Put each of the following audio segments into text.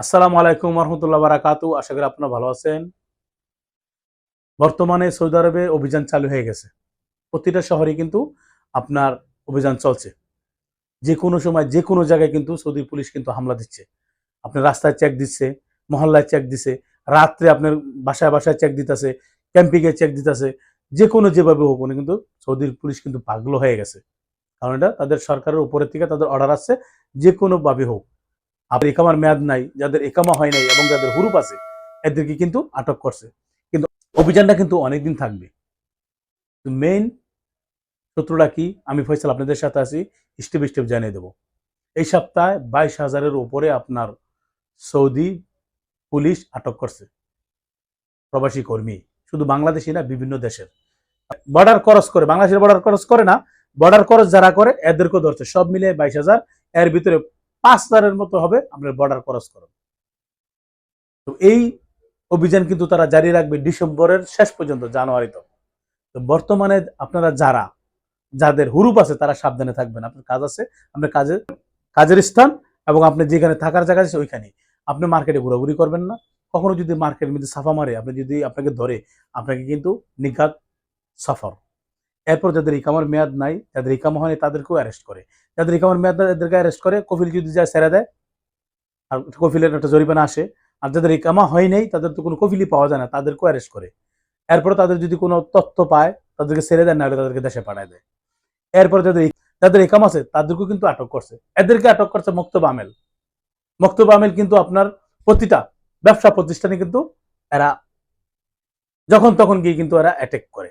আসসালামু আলাইকুম রহমতুল্লাহ বারাকাতু আশা করি আপনারা ভালো আছেন। বর্তমানে সৌদি আরবে অভিযান চালু হয়ে গেছে। প্রতিটা শহরে কিন্তু আপনার অভিযান চলছে। যে কোনো সময়, যে কোনো জায়গায় কিন্তু সৌদি পুলিশ কিন্তু হামলা দিচ্ছে। আপনার রাস্তায় চেক দিচ্ছে, মহল্লায় চেক দিচ্ছে রাত্রে আপনার বাসায় বাসায় চেক দিতেছে ক্যাম্পিংয়ে চেক দিতেছে, যে কোনো যেভাবে হোক কিন্তু সৌদির পুলিশ কিন্তু পাগল হয়ে গেছে। কারণ এটা তাদের সরকারের উপরের থেকে তাদের অর্ডার আসছে, যে কোনোভাবে হোক। আবার একামার মেয়াদ নাই, যাদের একামা হয় নাই এবং যাদের হুরুপ আছে, এদেরকে কিন্তু আটক করছে। কিন্তু অভিযানটা কিন্তু অনেকদিন থাকবে। মেইন শত্রুটা কি? আমি ফয়সাল আপনাদের সাথে আছি স্টেপ স্টেপ জানিয়ে দেবো। এই সপ্তাহে বাইশ হাজারের উপরে আপনার সৌদি পুলিশ আটক করছে, প্রবাসী কর্মী। শুধু বাংলাদেশি না, বিভিন্ন দেশের। বর্ডার ক্রস করে, বাংলাদেশের বর্ডার ক্রস করে না বর্ডার ক্রস যারা করে, এদেরকেও ধরছে। সব মিলে বাইশ হাজার, এর ভিতরে পাঁচ হাজারের মতো হবে আপনার বর্ডার ক্রস করুন তো এই অভিযান কিন্তু তারা জারি রাখবে ডিসেম্বরের শেষ পর্যন্ত জানুয়ারিতে তো। বর্তমানে আপনারা যারা, যাদের হুরুপ আছে, তারা সাবধানে থাকবেন। আপনার কাজ আছে, আপনার কাজের কাজের স্থান এবং আপনি যেখানে থাকার জায়গা আছে, ওইখানে। আপনি মার্কেটে ঘোরাঘুরি করবেন না। কখনো যদি মার্কেটের মধ্যে সাফা মারে, আপনি যদি আপনাকে ধরে, আপনাকে কিন্তু নিঘাত, সফর। এরপর যাদের ইকামার মেয়াদ নাই, যাদের ইকামা হয়নি তাদেরকেও অ্যারেস্ট করে। যাদের ইকামার মেয়াদ তাদেরকে অ্যারেস্ট করে, কফিল যদি যায় ছেড়ে দেয়, আর কফিলের একটা জরিমানা আসে। আর যাদের ইকামা হয় নাই, তাদের তো কোনো কফিলই পাওয়া যায় না, তাদেরকেও অ্যারেস্ট করে। এরপর তাদের যদি কোনো তথ্য পায়, তাদেরকে ছেড়ে দেয় না হলে তাদেরকে দেশে পাঠায় দেয়। এরপর যাদের যাদের একাম আছে, তাদেরকেও কিন্তু আটক করছে। এদেরকে আটক করছে মক্তব আমেল। মক্তব আমেল কিন্তু আপনার প্রতিটা ব্যবসা প্রতিষ্ঠানে কিন্তু এরা যখন তখন গিয়ে কিন্তু এরা অ্যাটেক করে।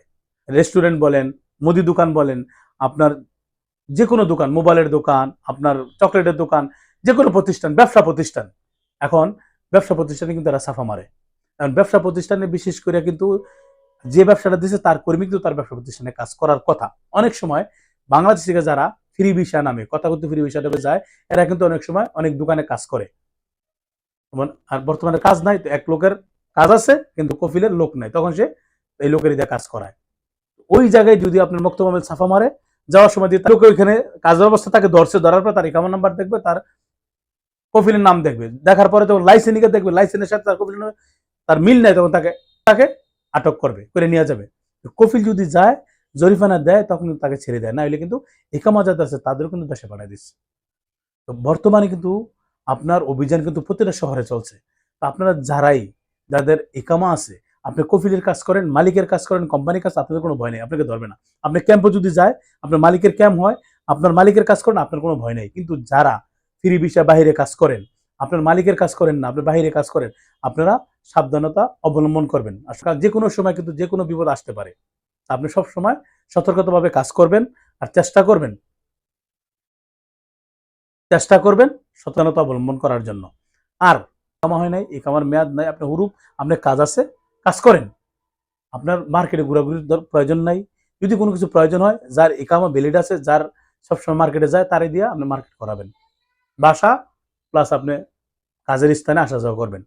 রেস্টুরেন্ট বলেন, মুদি দোকান বলেন, আপনার যে কোনো দোকান, মোবাইলের দোকান, আপনার চকলেটের দোকান যে কোনো প্রতিষ্ঠান, ব্যবসা প্রতিষ্ঠান। এখন ব্যবসা প্রতিষ্ঠানে কিন্তু তারা সাফা মারে। কারণ ব্যবসা প্রতিষ্ঠানে বিশেষ করে কিন্তু যে ব্যবসাটা দিচ্ছে তার কর্মী কিন্তু তার ব্যবসা প্রতিষ্ঠানে কাজ করার কথা। অনেক সময় বাংলাদেশ থেকে যারা ফ্রি ভিসা নামে, কথা বলতে ফ্রি ভিসা যায়, এরা কিন্তু অনেক সময় অনেক দোকানে কাজ করে। আর বর্তমানে কাজ নাই, তো এক লোকের কাজ আছে, কিন্তু কফিলের লোক নাই, তখন সে এই লোকের কাজ করায়। ওই জায়গায় যদি আপনার মুক্ত মামেল সাফা মারে, যাওয়ার সময় দিয়ে লোকে ওইখানে কাজের অবস্থা তাকে ধরছে, ধরার পর তার একামন নাম্বার দেখবে, তার কফিলের নাম দেখবে। দেখার পরে তখন লাইসেন্সিকে দেখবে লাইসেন্সের সাথে তার কফিলের তার মিল নাই, তখন তাকে তাকে আটক করবে, করে নিয়ে যাবে। কফিল যদি যায় জরিফানা দেয়, তখন তাকে ছেড়ে দেয়। না হলে কিন্তু একামা যাদের আছে, তাদেরও কিন্তু দেশে পাঠিয়ে দিচ্ছে। তো বর্তমানে কিন্তু আপনার অভিযান কিন্তু প্রতিটা শহরে চলছে। তো আপনারা যারাই, যাদের একামা আছে আপনি কফিলের কাজ করেন, মালিকের কাজ করেন, কোম্পানির কাজ, আপনাদের কোনো ভয় নেই, আপনাকে ধরবে না। আপনি ক্যাম্পে যদি যায়, আপনার মালিকের ক্যাম্প হয়, আপনার মালিকের কাজ করেন, আপনার কোনো ভয় নেই। কিন্তু যারা ফ্রি বিষয় বাহিরে কাজ করেন, আপনার মালিকের কাজ করেন না, আপনি বাহিরে কাজ করেন, আপনারা সাবধানতা অবলম্বন করবেন। আর যে কোনো সময় কিন্তু যে কোনো বিপদ আসতে পারে। আপনি সব সময় সতর্কতাভাবে কাজ করবেন আর চেষ্টা করবেন। চেষ্টা করবেন সচেতনতা অবলম্বন করার জন্য। আর কামা হয় নাই, এই কামার মেয়াদ নাই আপনার হুরুপ, আপনার কাজ আছে কাজ করেন। আপনার মার্কেটে ঘোরাঘুরির প্রয়োজন নাই। যদি কোনো কিছু প্রয়োজন হয়, যার একামা ভ্যালিড আছে, যার সবসময় মার্কেটে যায় তারই দিয়ে আপনি মার্কেট করাবেন। বাসা প্লাস আপনি কাজের স্থানে আসা যাওয়া করবেন।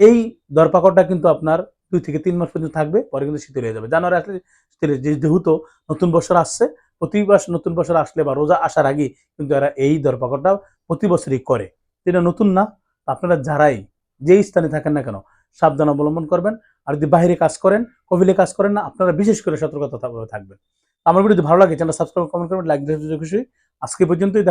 এই দরপাকড়টা কিন্তু আপনার দুই থেকে তিন মাস পর্যন্ত থাকবে, পরে কিন্তু শীতল হয়ে যাবে। জানুয়ারি আসলে শীতল যেহেতু নতুন বছর আসছে, প্রতি মাস নতুন বছর আসলে বা রোজা আসার আগে কিন্তু এরা এই দরপাকড়টা প্রতি বছরই করে। যেটা নতুন না, আপনারা যারাই যেই স্থানে থাকেন না কেন সাবধান অবলম্বন করবেন। আর যদি বাইরে কাজ করেন কবিলে কাজ করেন না, আপনারা বিশেষ করে সতর্কতা থাকবেন। আমার ভিডিও ভালো লাগে চ্যানেল সাবস্ক্রাইব কমেন্ট করবেন লাইক খুশি। আজকে পর্যন্তই, দেখো